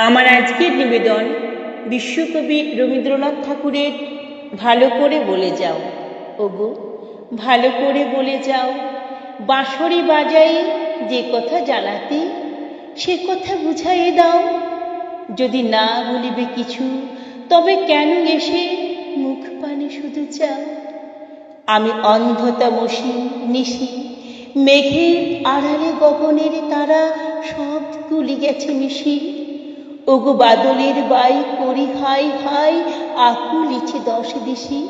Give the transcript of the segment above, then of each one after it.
আমার আজকের নিবেদন বিশ্বকবি রবীন্দ্রনাথ ঠাকুরের ভালো করে বলে যাও। ওগো, ভালো করে বলে যাও। বাঁশরি বাজাই যে কথা জ্বালাতে, সে কথা বুঝাইয়ে দাও। যদি না বলিবে কিছু, তবে কেন এসে মুখ পানে শুধু চাও? আমি অন্ধতা মসি নিশি, মেঘের আড়ালে গগনের তারা সব তুলি গেছে মিশি ওগো বাদলের বাই করি হাই হাই আকুল ইচ্ছে দশ দিশি।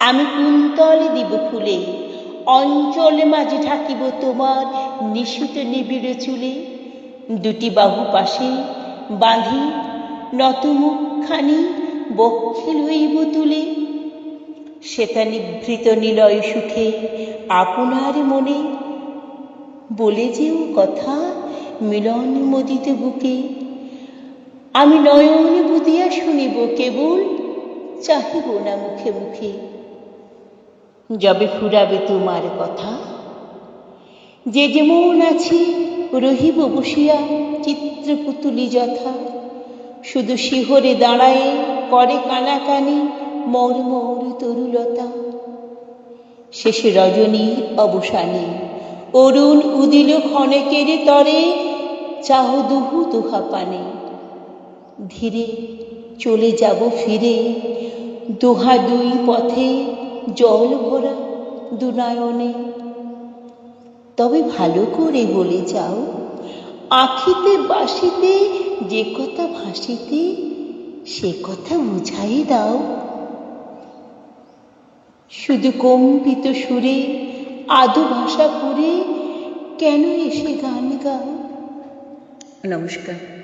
আমি কুন্তল দিব ফুলে, অঞ্চল মাঝে ঢাকিব তোমার নিশুত নিবিড় চুলে। দুটি বাহু পাশে বাঁধি নতমুখখানি বক্ষে লইব তুলে। শ্বেতা নিভৃত নিলয় সুখে আপনার মনে, বলে যেও কথা মিলন মদিত বুকে। আমি নয়ন বুদিয়া শুনিব, কেবল চাহিব না মুখে মুখে। যবে ফুরাবে তোমার কথা, যে যেমন আছি, রহিব বসিয়া চিত্রপুতুলি যথা। শুধু শিহরে দাঁড়ায়ে করে কানাকানি মর মর তরুলতা। শেষে রজনী অবসানে, অরুণ উদিল ক্ষণেকের তরে চাহ দুহু দুহা পানে ধীরে চলে যাব ফিরে। দোহা দুই পথে জল ভরা দুনায়নে। তবে ভালো করে বলে যাও, আখিতে বাসিতে যে কথা ভাসিতে, সে কথা বুঝাই দাও। শুধু কম্পিত সুরে, আদু ভাষা করে কেন এসে গান গাও? নমস্কার।